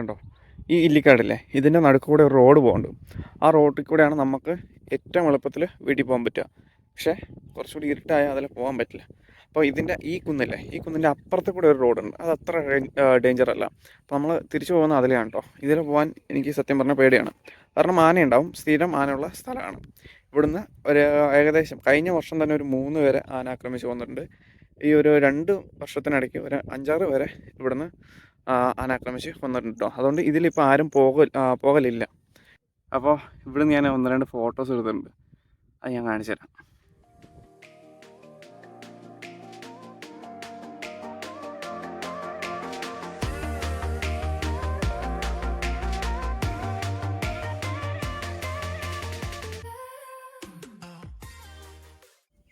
കണ്ടോ? ഈ ഇല്ലിക്കാടില്ലേ? ഇതിന്റെ നടുക്കൂടെ ഒരു റോഡ് പോകുന്നുണ്ട് ആ റോഡിൽ കൂടെയാണ് നമുക്ക് ഏറ്റവും എളുപ്പത്തിൽ വീട്ടിൽ പോകാൻ പറ്റുക. പക്ഷേ കുറച്ചുകൂടി ഇരുട്ടായാൽ അതിൽ പോകാൻ പറ്റില്ല. അപ്പോൾ ഇതിന്റെ ഈ കുന്നില്ലേ? ഈ കുന്നിന്റെ അപ്പുറത്ത് കൂടെ ഒരു റോഡുണ്ട്. അത് അത്ര ഡേഞ്ചർ അല്ല അപ്പോൾ നമ്മൾ തിരിച്ചു പോകുന്ന അതിലാണ് കേട്ടോ. ഇതിൽ പോകാൻ എനിക്ക് സത്യം പറഞ്ഞാൽ പേടിയാണ്. കാരണം ആനയുണ്ടാവും. സ്ഥിരം ആനയുള്ള സ്ഥലമാണ്. ഇവിടുന്ന് ഒരു ഏകദേശം കഴിഞ്ഞ വർഷം തന്നെ ഒരു മൂന്ന് പേരെ ആന ആക്രമിച്ച് വന്നിട്ടുണ്ട് ഈ ഒരു രണ്ട് വർഷത്തിനിടയ്ക്ക് ഒരു അഞ്ചാറ് പേരെ ഇവിടുന്ന് ആ, ആന ആക്രമിച്ച് വന്നിട്ടുണ്ട് കേട്ടോ അതുകൊണ്ട് ഇതിലിപ്പോൾ ആരും പോക പോകലില്ല. അപ്പോൾ ഇവിടുന്ന് ഞാൻ ഒന്ന് രണ്ട് ഫോട്ടോസ് എടുത്തിട്ടുണ്ട്. അത് ഞാൻ കാണിച്ചു തരാം.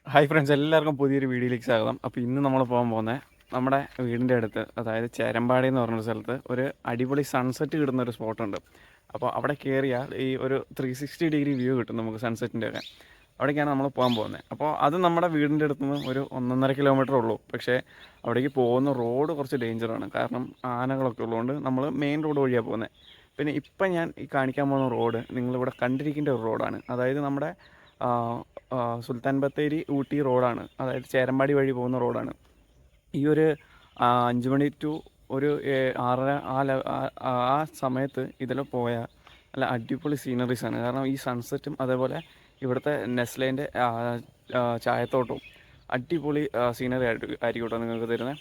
ഹായ് ഫ്രണ്ട്സ് എല്ലാവർക്കും പുതിയൊരു വീഡിയോയിലേക്ക് സ്വാഗതം. അപ്പോൾ ഇന്ന് നമ്മൾ പോകാൻ പോകുന്നത് നമ്മുടെ വീടിന്റെ അടുത്ത് അതായത് ചേരമ്പാടി എന്ന് പറഞ്ഞൊരു സ്ഥലത്ത് ഒരു അടിപൊളി സൺസെറ്റ് കിട്ടുന്ന ഒരു സ്പോട്ടുണ്ട് അപ്പോൾ അവിടെ കയറിയാൽ ഈ ഒരു ത്രീ സിക്സ്റ്റി ഡിഗ്രി വ്യൂ കിട്ടും നമുക്ക് സൺസെറ്റിന്റെ ഒക്കെ. അവിടേക്കാണ് നമ്മൾ പോകാൻ പോകുന്നത്. അപ്പോൾ അത് നമ്മുടെ വീടിന്റെ അടുത്ത് നിന്ന് ഒരു ഒന്നൊന്നര കിലോമീറ്റർ ഉള്ളൂ. പക്ഷേ അവിടേക്ക് പോകുന്ന റോഡ് കുറച്ച് ഡേഞ്ചറാണ് കാരണം ആനകളൊക്കെ ഉള്ളതുകൊണ്ട് നമ്മൾ മെയിൻ റോഡ് വഴിയാണ് പോകുന്നത്. പിന്നെ ഇപ്പം ഞാൻ ഈ കാണിക്കാൻ പോകുന്ന റോഡ് നിങ്ങളിവിടെ കണ്ടിരിക്കേണ്ട ഒരു റോഡാണ് അതായത് നമ്മുടെ സുൽത്താൻ ബത്തേരി ഊട്ടി റോഡാണ് അതായത് ചേരമ്പാടി വഴി പോകുന്ന റോഡാണ് ഈ ഒരു അഞ്ചുമണി അഞ്ച് മണി ടു ഒരു ആറര ആ ലെവ ആ- സമയത്ത് ഇതിൽ പോയ അല്ല അടിപൊളി സീനറീസ് ആണ്. കാരണം ഈ സൺസെറ്റും അതേപോലെ ഇവിടുത്തെ നെസ്ലേന്റെ ചായത്തോട്ടവും അടിപൊളി സീനറി ആയിട്ട് ആയിരിക്കും നിങ്ങൾക്ക് തരുന്നത്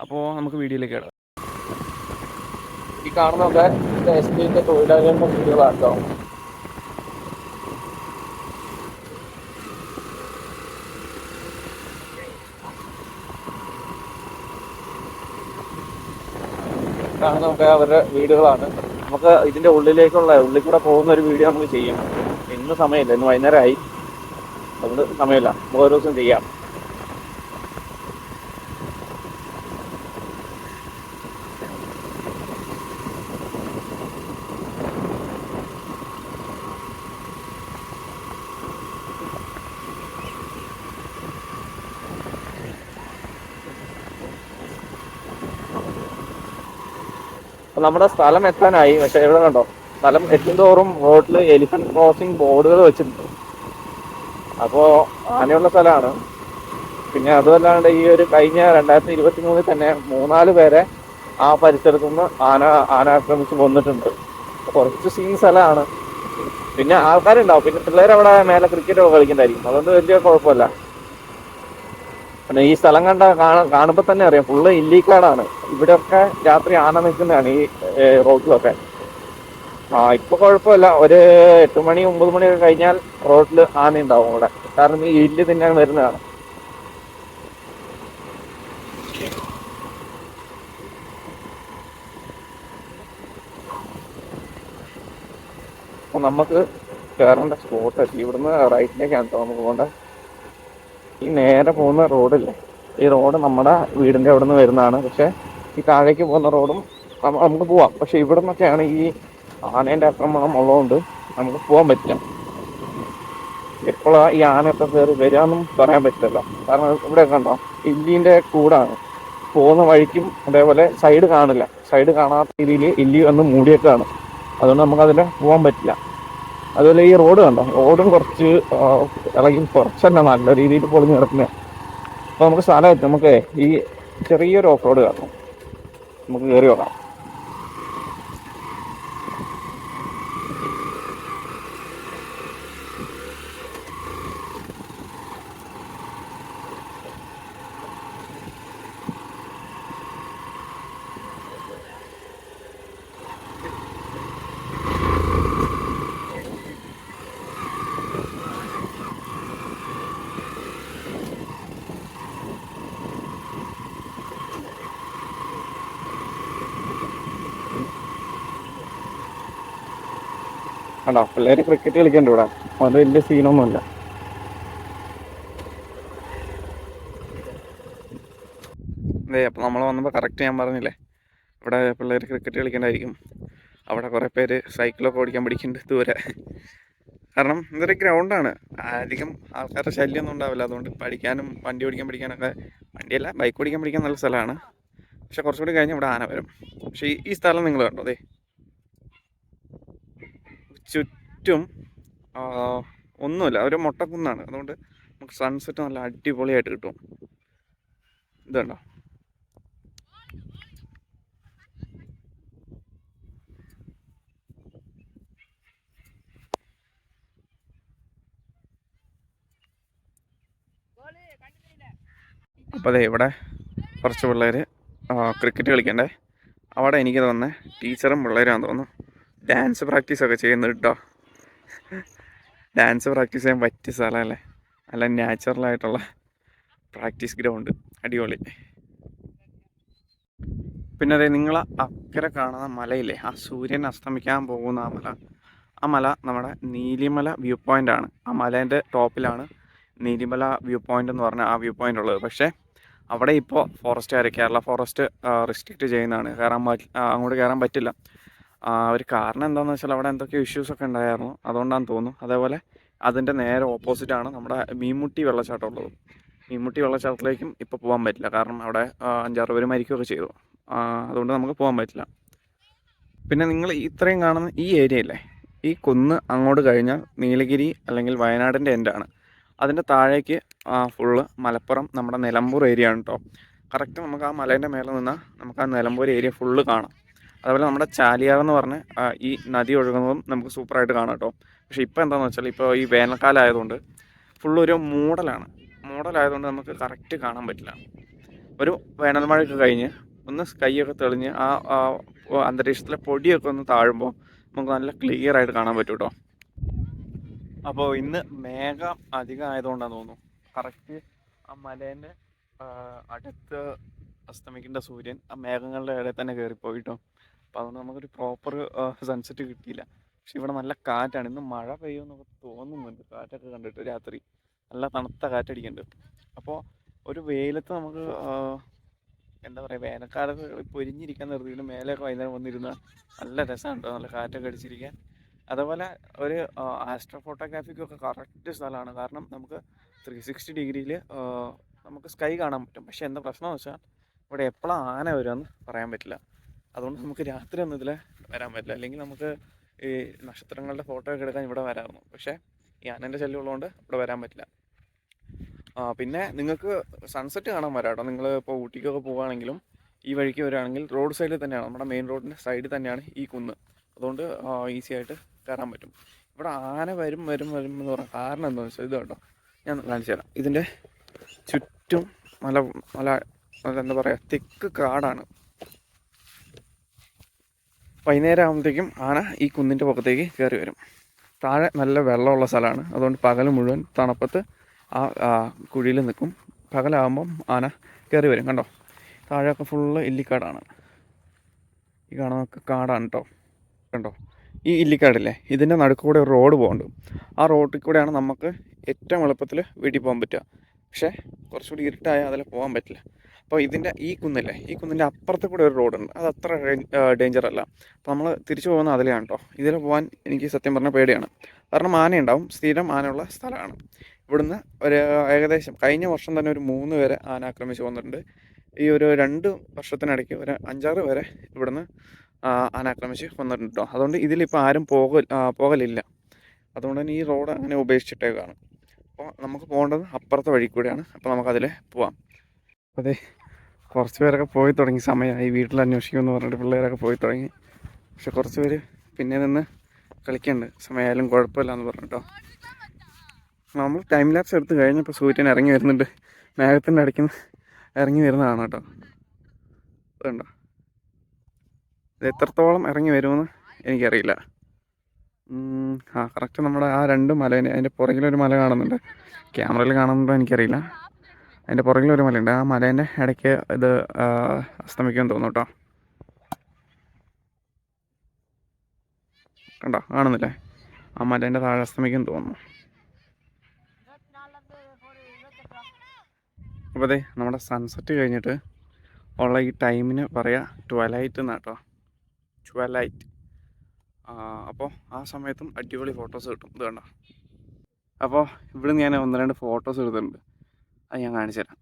അപ്പോൾ നമുക്ക് വീഡിയോയിലേക്ക് ഇടാം ഈ കാണുന്നൊക്കെ എസ് ടിന്റെ തൊഴിലാളികളുടെ വീടുകളാണ് കേട്ടോ കാണുന്നതൊക്കെ അവരുടെ വീടുകളാണ്. നമുക്ക് ഇതിന്റെ ഉള്ളിലേക്കുള്ള ഉള്ളിൽ കൂടെ പോകുന്ന ഒരു വീഡിയോ നമുക്ക് ചെയ്യാം. ഇന്ന് സമയമില്ല ഇന്ന് വൈകുന്നേരമായി. അതുകൊണ്ട് സമയമില്ല. നമുക്ക് ഓരോ ദിവസം ചെയ്യാം. അപ്പൊ നമ്മുടെ സ്ഥലം എത്താനായി. പക്ഷെ എവിടെ കണ്ടോ? സ്ഥലം എത്തുന്തോറും റോഡിൽ എലിഫന്റ് ക്രോസിംഗ് ബോർഡുകൾ വെച്ചിട്ടുണ്ട്. അപ്പോ അങ്ങനെയുള്ള സ്ഥലമാണ്. പിന്നെ അതുമല്ലാണ്ട് ഈ ഒരു കഴിഞ്ഞ രണ്ടായിരത്തി ഇരുപത്തി മൂന്നിൽ തന്നെ മൂന്നാൽ പേരെ ആ പരിസരത്തു നിന്ന് ആന ആന ആക്രമിച്ച് കൊന്നിട്ടുണ്ട്. കുറച്ച് സീൻ സ്ഥലമാണ്. പിന്നെ ആൾക്കാരുണ്ടാവും. പിന്നെ പിള്ളേർ അവിടെ മേലെ ക്രിക്കറ്റ് ഒക്കെ കളിക്കണ്ടായിരിക്കും. അതുകൊണ്ട് വലിയ കുഴപ്പമില്ല. പിന്നെ ഈ സ്ഥലം കണ്ട കാണുമ്പോൾ കാണുമ്പോ തന്നെ അറിയാം. ഫുള്ള് ഇല്ലിക്കാടാണ് ഇവിടെയൊക്കെ രാത്രി ആന നിൽക്കുന്നതാണ് ഈ റോഡിലൊക്കെ ആ ഇപ്പൊ കുഴപ്പമില്ല. ഒരു എട്ട് മണി ഒമ്പത് മണിയൊക്കെ കഴിഞ്ഞാൽ റോഡിൽ ആന ഉണ്ടാവും ഇവിടെ കാരണം ഈ ഇല്ല് തിന്നാൻ വരുന്നതാണ്. നമുക്ക് കയറേണ്ട സ്പോട്ട് ഇവിടുന്ന് റൈറ്റിലേക്കാണ് കേട്ടോ നമുക്ക് പോകേണ്ടത് ഈ നേരെ പോകുന്ന റോഡില്ലേ? ഈ റോഡ് നമ്മുടെ വീടിന്റെ അവിടെ നിന്ന് വരുന്നതാണ്. പക്ഷെ ഈ താഴേക്ക് പോകുന്ന റോഡും നമുക്ക് പോവാം. പക്ഷെ ഇവിടെ നിന്നൊക്കെയാണ് ഈ ആനേന്റെ ആക്രമണം ഉള്ളതുകൊണ്ട് നമുക്ക് പോകാൻ പറ്റില്ല. എപ്പോഴാ ഈ ആനയൊക്കെ കയറി വരാമെന്നും പറയാൻ പറ്റില്ല കാരണം ഇവിടെ കണ്ടോ? ഇല്ലിന്റെ കൂടാണ്. പോകുന്ന വഴിക്കും അതേപോലെ സൈഡ് കാണില്ല. സൈഡ് കാണാത്ത രീതിയിൽ ഇല്ലി വന്ന് മൂടിയൊക്കെ കാണും അതുകൊണ്ട് നമുക്ക് അതിൽ പോകാൻ പറ്റില്ല. അതുപോലെ ഈ റോഡ് കണ്ടോ? റോഡും കുറച്ച് ഇളകി ഇളകി കുറച്ചല്ല നല്ല രീതിയിൽ പൊളിഞ്ഞ് കിടക്കുന്നത് അപ്പൊ നമുക്ക് സ്ഥലം നമുക്ക് ഈ ചെറിയൊരു ഓഫ് റോഡ് കാണും. നമുക്ക് കയറി നോക്കാം. കണ്ടോ? പിള്ളേര് ക്രിക്കറ്റ് കളിക്കണ്ട ഇവിടെ. അത് വലിയ സീനൊന്നുമില്ല അതെ അപ്പോൾ നമ്മൾ വന്നപ്പോൾ കറക്റ്റ് ഞാൻ പറഞ്ഞില്ലേ? ഇവിടെ പിള്ളേർ ക്രിക്കറ്റ് കളിക്കണ്ടായിരിക്കും. അവിടെ കുറേ പേര് സൈക്കിളൊക്കെ ഓടിക്കാൻ പഠിക്കുന്നുണ്ട് ദൂരെ. കാരണം ഇതൊരു ഗ്രൗണ്ടാണ് അധികം ആൾക്കാരുടെ ശല്യമൊന്നും ഉണ്ടാവില്ല. അതുകൊണ്ട് പഠിക്കാനും വണ്ടി ഓടിക്കാൻ പഠിക്കാനൊക്കെ വണ്ടിയല്ല ബൈക്ക് ഓടിക്കാൻ പഠിക്കാൻ നല്ല സ്ഥലമാണ്. പക്ഷെ കുറച്ചുകൂടി കഴിഞ്ഞ് ഇവിടെ ആന വരും. പക്ഷേ ഈ സ്ഥലം നിങ്ങൾ കണ്ടോ? അതെ ചുറ്റും ഒന്നുമില്ല. ഒരു മുട്ടക്കുന്നാണ് അതുകൊണ്ട് നമുക്ക് സൺസെറ്റ് നല്ല അടിപൊളിയായിട്ട് കിട്ടും. ഇതുണ്ടോ അപ്പോൾ അതെ ഇവിടെ കുറച്ച് പിള്ളേർ ക്രിക്കറ്റ് കളിക്കണ്ടേ. അവിടെ എനിക്ക് തോന്നുന്നത് ടീച്ചറും പിള്ളേരാന്ന് തോന്നുന്നു. ഡാൻസ് പ്രാക്ടീസ് ഒക്കെ ചെയ്യുന്നത് കേട്ടോ ഡാൻസ് പ്രാക്ടീസ് ചെയ്യാൻ പറ്റിയ സ്ഥലമല്ലേ? നല്ല നാച്ചുറലായിട്ടുള്ള പ്രാക്ടീസ് ഗ്രൗണ്ട് അടിപൊളി. പിന്നെ അതെ നിങ്ങൾ അക്കരെ കാണുന്ന മലയില്ലേ? ആ സൂര്യൻ അസ്തമിക്കാൻ പോകുന്ന ആ മല. ആ മല നമ്മുടെ നീലിമല വ്യൂ പോയിന്റ് ആണ്. ആ മലേന്റെ ടോപ്പിലാണ് നീലിമല വ്യൂ പോയിന്റ് എന്ന് പറഞ്ഞ ആ വ്യൂ പോയിന്റ് ഉള്ളത്. പക്ഷേ അവിടെ ഇപ്പോൾ ഫോറസ്റ്റുകാർ കേരള ഫോറസ്റ്റ് റിസ്ട്രിക്റ്റ് ചെയ്യുന്നതാണ്. കയറാൻ അങ്ങോട്ട് കയറാൻ പറ്റില്ല. ഒരു കാരണം എന്താണെന്ന് വെച്ചാൽ അവിടെ എന്തൊക്കെയോ ഇഷ്യൂസ് ഒക്കെ ഉണ്ടായിരുന്നു. അതുകൊണ്ടാണ് തോന്നുന്നു. അതേപോലെ അതിന്റെ നേരെ ഓപ്പോസിറ്റാണ് നമ്മുടെ മീൻമുട്ടി വെള്ളച്ചാട്ടം ഉള്ളത് മീൻമുട്ടി വെള്ളച്ചാട്ടത്തിലേക്കും ഇപ്പോൾ പോകാൻ പറ്റില്ല. കാരണം അവിടെ അഞ്ചാറ് പേര് മരിക്കുകയൊക്കെ ചെയ്തു. അതുകൊണ്ട് നമുക്ക് പോകാൻ പറ്റില്ല. പിന്നെ നിങ്ങൾ ഇത്രയും കാണുന്ന ഈ ഏരിയ ഇല്ലേ? ഈ കുന്ന് അങ്ങോട്ട് കഴിഞ്ഞാൽ നീലഗിരി അല്ലെങ്കിൽ വയനാടിന്റെ എൻഡാണ് അതിന്റെ താഴേക്ക് ഫുള്ള് മലപ്പുറം നമ്മുടെ നിലമ്പൂർ ഏരിയ ആണ് കേട്ടോ കറക്റ്റ് നമുക്ക് ആ മലേന്റെ മേലെ നിന്നാൽ നമുക്ക് ആ നിലമ്പൂർ ഏരിയ ഫുള്ള് കാണാം. അതുപോലെ നമ്മുടെ ചാലിയാർ എന്ന് പറഞ്ഞ് ഈ നദി ഒഴുകുന്നതും നമുക്ക് സൂപ്പറായിട്ട് കാണാം കേട്ടോ. പക്ഷേ ഇപ്പോൾ എന്താണെന്ന് വെച്ചാൽ ഇപ്പോൾ ഈ വേനൽക്കാലം ആയതുകൊണ്ട് ഫുള്ളൊരു മൂടലാണ്. മൂടലായതുകൊണ്ട് നമുക്ക് കറക്റ്റ് കാണാൻ പറ്റില്ല. ഒരു വേനൽ മഴയൊക്കെ കഴിഞ്ഞ് ഒന്ന് സ്കൈയൊക്കെ തെളിഞ്ഞ് ആ അന്തരീക്ഷത്തിലെ പൊടിയൊക്കെ ഒന്ന് താഴുമ്പോൾ നമുക്ക് നല്ല ക്ലിയർ ആയിട്ട് കാണാൻ പറ്റും കേട്ടോ. അപ്പോൾ ഇന്ന് മേഘം അധികം ആയതുകൊണ്ടാണ് തോന്നുന്നു. കറക്റ്റ് ആ മലേന്റെ അടുത്ത് അസ്തമിക്കേണ്ട സൂര്യൻ ആ മേഘങ്ങളുടെ ഇടയിൽ തന്നെ കയറിപ്പോയി കേട്ടോ. അപ്പോൾ അതുകൊണ്ട് നമുക്കൊരു പ്രോപ്പർ സൺസെറ്റ് കിട്ടിയില്ല. പക്ഷെ ഇവിടെ നല്ല കാറ്റാണ്. ഇന്ന് മഴ പെയ്യുമെന്നൊക്കെ തോന്നുന്നുണ്ട് കാറ്റൊക്കെ കണ്ടിട്ട് രാത്രി. നല്ല തണുത്ത കാറ്റടിക്കുന്നുണ്ട്. അപ്പോൾ ഒരു വെയിലത്ത് നമുക്ക് എന്താ പറയുക വേനൽക്കാലത്ത് പൊരിഞ്ഞിരിക്കാൻ നിർത്തിയിട്ട് മേലെയൊക്കെ വൈകുന്നേരം വന്നിരുന്ന നല്ല രസമാണ് കേട്ടോ നല്ല കാറ്റൊക്കെ അടിച്ചിരിക്കാൻ. അതേപോലെ ഒരു ആസ്ട്രോ ഫോട്ടോഗ്രാഫിക്കൊക്കെ കറക്റ്റ് സ്ഥലമാണ്. കാരണം നമുക്ക് ത്രീ സിക്സ്റ്റി ഡിഗ്രിയിൽ നമുക്ക് സ്കൈ കാണാൻ പറ്റും. പക്ഷെ എന്താ പ്രശ്നം വെച്ചാൽ ഇവിടെ എപ്പോഴാണ് ആന വരുമെന്ന് പറയാൻ പറ്റില്ല. അതുകൊണ്ട് നമുക്ക് രാത്രി ഒന്നും ഇതിൽ വരാൻ പറ്റില്ല. അല്ലെങ്കിൽ നമുക്ക് ഈ നക്ഷത്രങ്ങളുടെ ഫോട്ടോ ഒക്കെ എടുക്കാൻ ഇവിടെ വരാമായിരുന്നു. പക്ഷേ ഈ ആനന്റെ ശല്യം ഉള്ളതുകൊണ്ട് ഇവിടെ വരാൻ പറ്റില്ല. ആ പിന്നെ നിങ്ങൾക്ക് സൺസെറ്റ് കാണാൻ വരാം കേട്ടോ നിങ്ങൾ ഇപ്പോൾ ഊട്ടിക്കൊക്കെ പോവുകയാണെങ്കിലും ഈ വഴിക്ക് വരികയാണെങ്കിൽ റോഡ് സൈഡിൽ തന്നെയാണ്. നമ്മുടെ മെയിൻ റോഡിന്റെ സൈഡിൽ തന്നെയാണ് ഈ കുന്ന്. അതുകൊണ്ട് ഈസി ആയിട്ട് കയറാൻ പറ്റും. ഇവിടെ ആന വരും വരും വരും എന്ന് പറയാം കാരണം എന്താണെന്ന് വെച്ചാൽ ഇത് കേട്ടോ ഞാൻ കാണിച്ചു തരാം. ഇതിന്റെ ചുറ്റും മല മല എന്താ പറയുക തെക്ക് കാടാണ്. വൈകുന്നേരം ആകുമ്പോഴത്തേക്കും ആന ഈ കുന്നിന്റെ പുറത്തേക്ക് കയറി വരും. താഴെ നല്ല വെള്ളമുള്ള സ്ഥലമാണ്. അതുകൊണ്ട് പകൽ മുഴുവൻ തണുപ്പത്ത് ആ കുഴിയിൽ നിൽക്കും. പകലാകുമ്പം ആന കയറി വരും. കണ്ടോ? താഴെയൊക്കെ ഫുള്ള് ഇല്ലിക്കാടാണ്. ഈ കാണുന്നതൊക്കെ കാടാണ് കേട്ടോ കണ്ടോ? ഈ ഇല്ലിക്കാടില്ലേ? ഇതിന്റെ നടുക്കൂടെ ഒരു റോഡ് പോകുന്നുണ്ട് ആ റോഡിൽ കൂടെയാണ് നമുക്ക് ഏറ്റവും എളുപ്പത്തിൽ വീട്ടിൽ പോകാൻ പറ്റുക. പക്ഷേ കുറച്ചുകൂടി ഇരുട്ടായാൽ അതിൽ പോകാൻ പറ്റില്ല. അപ്പോൾ ഇതിന്റെ ഈ കുന്നില്ലേ ഈ കുന്നിന്റെ അപ്പുറത്ത് കൂടെ ഒരു റോഡുണ്ട്. അത് അത്ര ഡേഞ്ചർ അല്ല അപ്പോൾ നമ്മൾ തിരിച്ചു പോകുന്ന അതിലാണ് കേട്ടോ ഇതിൽ പോകാൻ എനിക്ക് സത്യം പറഞ്ഞാൽ പേടിയാണ്. കാരണം ആനയുണ്ടാവും സ്ഥിരം ആനയുള്ള സ്ഥലമാണ്. ഇവിടുന്ന് ഒരു ഏകദേശം കഴിഞ്ഞ വർഷം തന്നെ ഒരു മൂന്ന് പേരെ ആന ആക്രമിച്ച് വന്നിട്ടുണ്ട്. ഈ ഒരു രണ്ട് വർഷത്തിനിടയ്ക്ക് ഒരു അഞ്ചാറ് പേരെ ഇവിടുന്ന് ആന ആക്രമിച്ച് വന്നിട്ടുണ്ട് കേട്ടോ അതുകൊണ്ട് ഇതിലിപ്പോൾ ആരും പോകൽ ആ, പോകലില്ല. അതുകൊണ്ട് തന്നെ ഈ റോഡ് അങ്ങനെ ഉപേക്ഷിച്ചിട്ടേക്കാണ്. അപ്പോൾ നമുക്ക് പോകേണ്ടത് അപ്പുറത്തെ വഴി കൂടെയാണ്. അപ്പോൾ നമുക്കതിൽ പോവാം. അതെ കുറച്ച് പേരൊക്കെ പോയി തുടങ്ങി. സമയമായി വീട്ടിൽ അന്വേഷിക്കുമെന്ന് പറഞ്ഞിട്ട് പിള്ളേരൊക്കെ പോയി തുടങ്ങി. പക്ഷെ കുറച്ച് പേര് പിന്നെ നിന്ന് കളിക്കുന്നുണ്ട് സമയമായാലും കുഴപ്പമില്ല എന്ന് പറഞ്ഞിട്ടോ. നമ്മൾ ടൈം ലാപ്സ് എടുത്ത് കഴിഞ്ഞപ്പോൾ സൂര്യൻ ഇറങ്ങി വരുന്നുണ്ട്. മേഘത്തിന്റെ ഇടയ്ക്ക് ഇറങ്ങി വരുന്നതാണ് കേട്ടോ. അതുണ്ടോ ഇത് എത്രത്തോളം ഇറങ്ങി വരുമെന്ന് എനിക്കറിയില്ല. ആ കറക്റ്റ് നമ്മുടെ ആ രണ്ട് മലേനെ അതിന്റെ പുറകിലൊരു മല കാണുന്നുണ്ട്. ക്യാമറയിൽ കാണുന്നുണ്ടോ എനിക്കറിയില്ല. അതിന്റെ പുറകിലൊരു മലയുണ്ട്. ആ മലേന്റെ ഇടയ്ക്ക് ഇത് അസ്തമിക്കുമെന്ന് തോന്നുന്നു കേട്ടോ. കണ്ടോ? കാണുന്നില്ലേ? ആ മലേന്റെ താഴെ അസ്തമിക്കുമെന്ന് തോന്നുന്നു. അപ്പോൾ അതെ നമ്മുടെ സൺസെറ്റ് കഴിഞ്ഞിട്ട് ഉള്ള ഈ ടൈമിന് പറയാ ട്വലൈറ്റ് എന്നാട്ടോ ട്വലൈറ്റ് അപ്പോൾ ആ സമയത്തും അടിപൊളി ഫോട്ടോസ് കിട്ടും. ഇത് കണ്ട? അപ്പോൾ ഇവിടുന്ന് ഞാൻ ഒന്ന് രണ്ട് ഫോട്ടോസ് എടുത്തിട്ടുണ്ട്. അത് ഞാൻ കാണിച്ചു തരാം.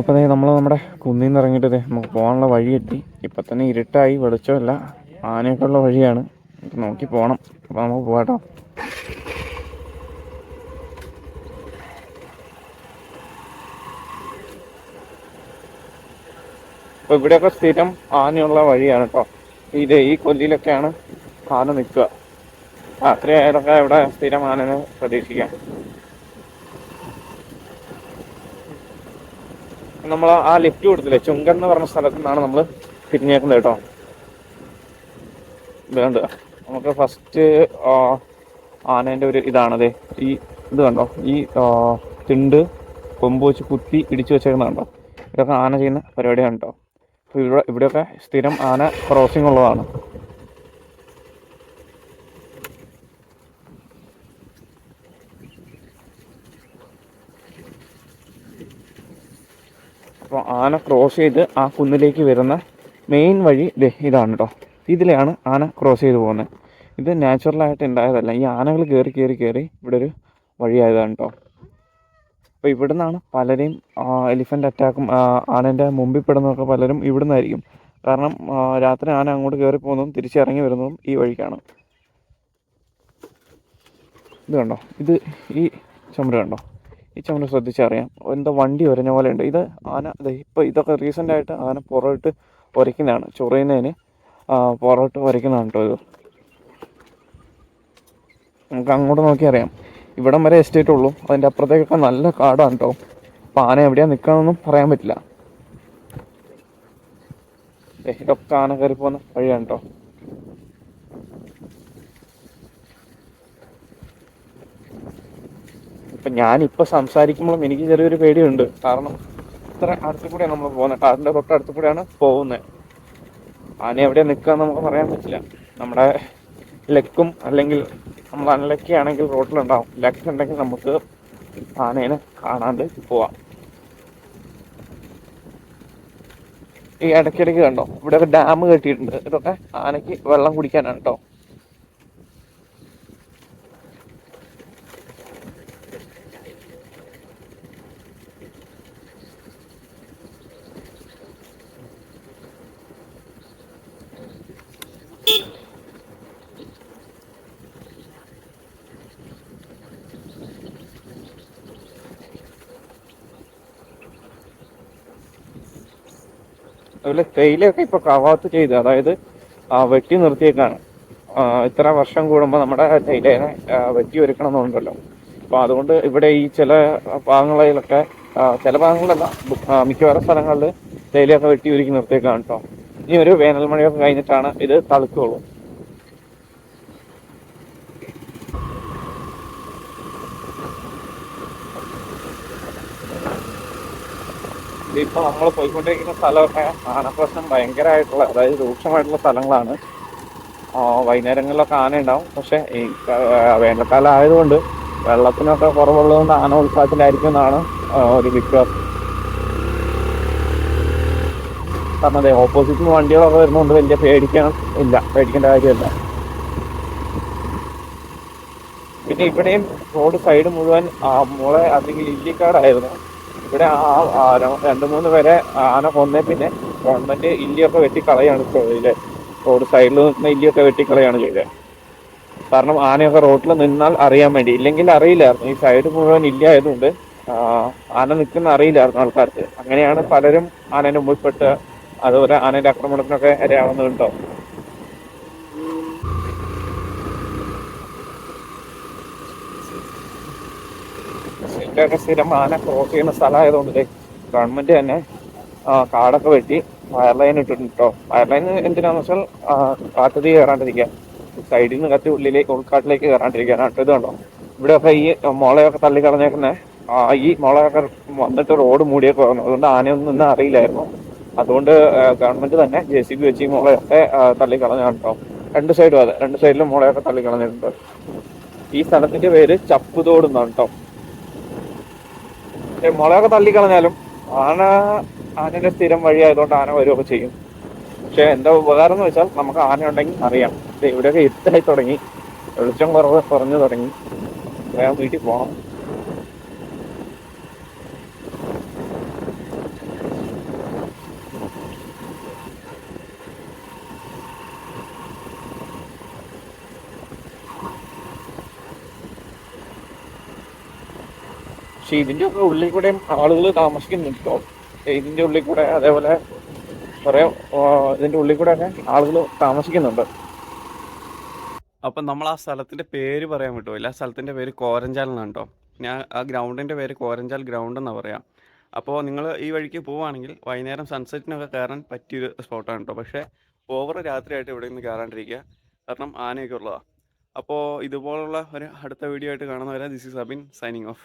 അപ്പോൾ നമ്മൾ നമ്മുടെ കുന്നിൽ നിന്ന് ഇറങ്ങിയിട്ട് നമുക്ക് പോകാനുള്ള വഴി എത്തി ഇപ്പം തന്നെ ഇരുട്ടായി വെളിച്ചമല്ല. ആനയൊക്കെ ഉള്ള വഴിയാണ് നോക്കി പോകണം അപ്പോൾ നമുക്ക് പോകാട്ടോ അപ്പോൾ ഇവിടെയൊക്കെ സ്ഥിരം ആനയുള്ള വഴിയാണ് കേട്ടോ. ഇത് ഈ കൊല്ലിയിലൊക്കെയാണ് ആന നിൽക്കുക. രാത്രി ആയാലൊക്കെ ഇവിടെ സ്ഥിരം ആനനെ പ്രതീക്ഷിക്കാം. നമ്മൾ ആ ലിഫ്റ്റ് കൊടുത്തില്ലേ? ചുങ്കൻ എന്ന് പറഞ്ഞ സ്ഥലത്തു നിന്നാണ് നമ്മൾ തിരിഞ്ഞേക്കുന്നത് കേട്ടോ. വേണ്ട. നമുക്ക് ഫസ്റ്റ് ആനേന്റെ ഒരു ഇതാണത് ഈ ഇത് കണ്ടോ? ഈ തിണ്ട് കൊമ്പ് വെച്ച് കുത്തി ഇടിച്ചു വെച്ചേക്കുന്നത് കണ്ടോ? ഇതൊക്കെ ആന ചെയ്യുന്ന പരിപാടിയാണ് കേട്ടോ അപ്പോൾ ഇവിടെ ഇവിടെയൊക്കെ സ്ഥിരം ആന ക്രോസിംഗ് ഉള്ളതാണ്. അപ്പോൾ ആന ക്രോസ് ചെയ്ത് ആ കുന്നിലേക്ക് വരുന്ന മെയിൻ വഴി ഇതാണ് കേട്ടോ ഇതിലെയാണ് ആന ക്രോസ് ചെയ്ത് പോകുന്നത്. ഇത് നാച്ചുറലായിട്ട് ഉണ്ടായതല്ല. ഈ ആനകൾ കയറി കയറി കയറി ഇവിടെ ഒരു വഴിയായതാണ് കേട്ടോ അപ്പോൾ ഇവിടെ നിന്നാണ് പലരെയും എലിഫന്റ് അറ്റാക്കും ആനന്റെ മുമ്പിൽ പെടുന്നതൊക്കെ പലരും ഇവിടെ നിന്നായിരിക്കും കാരണം രാത്രി ആന അങ്ങോട്ട് കയറി പോകുന്നതും തിരിച്ചിറങ്ങി വരുന്നതും ഈ വഴിക്കാണ്. ഇത് കണ്ടോ? ഇത് ഈ ചുമര കണ്ടോ? ഈ ചുമര് ശ്രദ്ധിച്ചറിയാം. എന്തോ വണ്ടി ഉരഞ്ഞ പോലെ ഉണ്ട്. ഇത് ആന ഇപ്പോൾ ഇതൊക്കെ റീസെന്റായിട്ട് ആന പുറകിട്ട് ഉരയ്ക്കുന്നതാണ് ചൊറിയുന്നതിന് പുറകിട്ട് വരയ്ക്കുന്നതാണ് കേട്ടോ ഇത്. നമുക്ക് അങ്ങോട്ട് നോക്കി അറിയാം. ഇവിടം വരെ എസ്റ്റേറ്റ് ഉള്ളൂ. അതിന്റെ അപ്പുറത്തേക്കൊക്കെ നല്ല കാടാണ് കേട്ടോ പാന എവിടെയാണ് നിൽക്കുകയെന്നൊന്നും പറയാൻ പറ്റില്ല. ഇതൊക്കെ ആന കയറി പോകുന്ന വഴിയാണ് കേട്ടോ ഇപ്പം ഞാനിപ്പോൾ സംസാരിക്കുമ്പോഴും എനിക്ക് ചെറിയൊരു പേടിയുണ്ട്. കാരണം ഇത്ര അടുത്തുകൂടിയാണ് നമ്മൾ പോകുന്നത് കാറിന്റെ തൊട്ടടുത്തു കൂടെയാണ് പോകുന്നത് ആന എവിടെ നിൽക്കുക നമുക്ക് പറയാൻ പറ്റില്ല. നമ്മുടെ ലക്കും അല്ലെങ്കിൽ നമ്മൾ അൺലക്കി ആണെങ്കിൽ റോട്ടിലുണ്ടാവും. ലക്ക് ഉണ്ടെങ്കിൽ നമുക്ക് ആനേനെ കാണാണ്ട് പോവാം. ഈ ഇടയ്ക്കിടയ്ക്ക് കണ്ടോ? ഇവിടെ ഡാം കെട്ടിയിട്ടുണ്ട്. ഇതൊക്കെ ആനയ്ക്ക് വെള്ളം കുടിക്കാനാണ് കേട്ടോ അതുപോലെ തേയിലയൊക്കെ ഇപ്പൊ കവാത്ത് ചെയ്ത്. അതായത് വെട്ടി നിർത്തിയേക്കാണ്. ഇത്ര വർഷം കൂടുമ്പോൾ നമ്മുടെ തേയിലേനെ വെട്ടി ഒരുക്കണമെന്നുണ്ടല്ലോ. അപ്പൊ അതുകൊണ്ട് ഇവിടെ ഈ ചില ഭാഗങ്ങളിലൊക്കെ ചില ഭാഗങ്ങളിലല്ല മിക്കവാറും സ്ഥലങ്ങളിൽ തേയിലയൊക്കെ വെട്ടി ഒരുക്കി നിർത്തിയേക്കാണ് കേട്ടോ ഇനി ഒരു വേനൽ മഴയൊക്കെ കഴിഞ്ഞിട്ടാണ് ഇത് തളുക്കുള്ളൂ. ഇപ്പൊ നമ്മൾ പോയിക്കൊണ്ടിരിക്കുന്ന സ്ഥലമൊക്കെ ആനപ്രശ്നം ഭയങ്കരമായിട്ടുള്ള അതായത് രൂക്ഷമായിട്ടുള്ള സ്ഥലങ്ങളാണ്. വൈകുന്നേരങ്ങളിലൊക്കെ ആന ഉണ്ടാവും പക്ഷെ ഈ വേനൽക്കാലം ആയതുകൊണ്ട് വെള്ളത്തിനൊക്കെ കുറവുള്ളതുകൊണ്ട് ആന ഉത്സാഹത്തിലായിരിക്കും എന്നാണ് ഒരു വിശ്വാസം. കാരണം അതെ ഓപ്പോസിറ്റ് വണ്ടികളൊക്കെ വരുന്നതുകൊണ്ട് വലിയ പേടിക്കാൻ ഇല്ല പേടിക്കേണ്ട കാര്യമില്ല. പിന്നെ ഇവിടെയും റോഡ് സൈഡ് മുഴുവൻ മുള അല്ലെങ്കിൽ ഇല്ലിക്കാടായിരുന്നു. ഇവിടെ ആ രണ്ട് മൂന്ന് പേരെ ആന കൊന്നേ പിന്നെ ഗവൺമെന്റ് ഇല്ലിയൊക്കെ വെട്ടിക്കളയാണ് ചെയ്തത് റോഡ് സൈഡിൽ നിൽക്കുന്ന ഇല്ലിയൊക്കെ വെട്ടിക്കളയാണ് ചെയ്തത് കാരണം ആനയൊക്കെ റോഡിൽ നിന്നാൽ അറിയാൻ വേണ്ടി. ഇല്ലെങ്കിൽ അറിയില്ലായിരുന്നു. ഈ സൈഡ് മുഴുവൻ ഇല്ല ആയതുകൊണ്ട് ആന നിൽക്കുന്ന അറിയില്ലായിരുന്നു ആൾക്കാർക്ക്. അങ്ങനെയാണ് പലരും ആനയുടെ മുമ്പിൽപ്പെട്ട് അതുപോലെ ആനയുടെ ആക്രമണത്തിനൊക്കെ ഇരയാവുന്നത് ഇവിടെയൊക്കെ സ്ഥിരം ആന ക്രോസ് ചെയ്യുന്ന സ്ഥലമായതുകൊണ്ട് ഗവൺമെന്റ് തന്നെ കാടൊക്കെ വെട്ടി വയർ ലൈൻ ഇട്ടിട്ടുണ്ട് കേട്ടോ വയർ ലൈൻ എന്തിനാന്ന് വെച്ചാൽ കാട്ടുതീ കയറാണ്ടിരിക്കാൻ. സൈഡിൽ നിന്ന് കത്തി ഉള്ളിലേക്ക് ഉൾക്കാട്ടിലേക്ക് കയറാണ്ടിരിക്കാനാണ് ഇത് കണ്ടോ? ഇവിടെയൊക്കെ ഈ മുളയൊക്കെ ആ, ഈ മുളയൊക്കെ വന്നിട്ട് റോഡ് മൂടിയൊക്കെ വന്നു. അതുകൊണ്ട് ആനയൊന്നും നിന്ന് അറിയില്ലായിരുന്നു. അതുകൊണ്ട് ഗവൺമെന്റ് തന്നെ ജെ സി ബി വെച്ച് ഈ മുളയൊക്കെ ആ, തള്ളി കളഞ്ഞാണ് കേട്ടോ രണ്ട് സൈഡും അതെ. രണ്ട് സൈഡിലും മുളയൊക്കെ തള്ളി കളഞ്ഞിട്ടുണ്ട് ഈ സ്ഥലത്തിന്റെ പേര് ചപ്പുതോട് എന്നാണ് കേട്ടോ ഏ, മുളയൊക്കെ തള്ളിക്കളഞ്ഞാലും ആന ആനയുടെ സ്ഥിരം വഴി ആയതുകൊണ്ട് ആന വരുമൊക്കെ ചെയ്യും. പക്ഷെ എന്താ ഉപകാരം എന്ന് വെച്ചാൽ നമുക്ക് ആന ഉണ്ടെങ്കിൽ അറിയാം ഇവിടെയൊക്കെ ഇരുട്ടായി തുടങ്ങി. വെളിച്ചം കുറവ് കുറഞ്ഞു തുടങ്ങി. വേഗം വീട്ടിൽ പോകണം പക്ഷെ ഇതിന്റെ ഒക്കെ ഉള്ളിൽ കൂടെയും ആളുകൾ താമസിക്കുന്നുണ്ട്? ഇതിന്റെ ഉള്ളിൽ കൂടെ അതേപോലെ കുറെ ഇതിന്റെ ഉള്ളിൽ കൂടെ ഒക്കെ ആളുകൾ താമസിക്കുന്നുണ്ട്. അപ്പം നമ്മൾ ആ സ്ഥലത്തിന്റെ പേര് പറയാൻ പറ്റുമോ ആ സ്ഥലത്തിന്റെ പേര് കോരഞ്ചാൽ എന്നാണ് ഞാൻ ആ ഗ്രൗണ്ടിന്റെ പേര് കോരഞ്ചാൽ ഗ്രൗണ്ട് എന്നാണ് പറയാം. അപ്പോൾ നിങ്ങൾ ഈ വഴിക്ക് പോവുകയാണെങ്കിൽ വൈകുന്നേരം സൺസെറ്റിനൊക്കെ കയറാൻ പറ്റിയൊരു സ്പോട്ടാണ് കേട്ടോ. പക്ഷേ ഓവർ രാത്രിയായിട്ട് ഇവിടെ നിന്ന് കയറാണ്ടിരിക്കുക. കാരണം ആനയൊക്കെ ഉള്ളതാണ് അപ്പോൾ ഇതുപോലുള്ള ഒരു അടുത്ത വീഡിയോ ആയിട്ട് കാണുന്നവരെ this is Abin signing off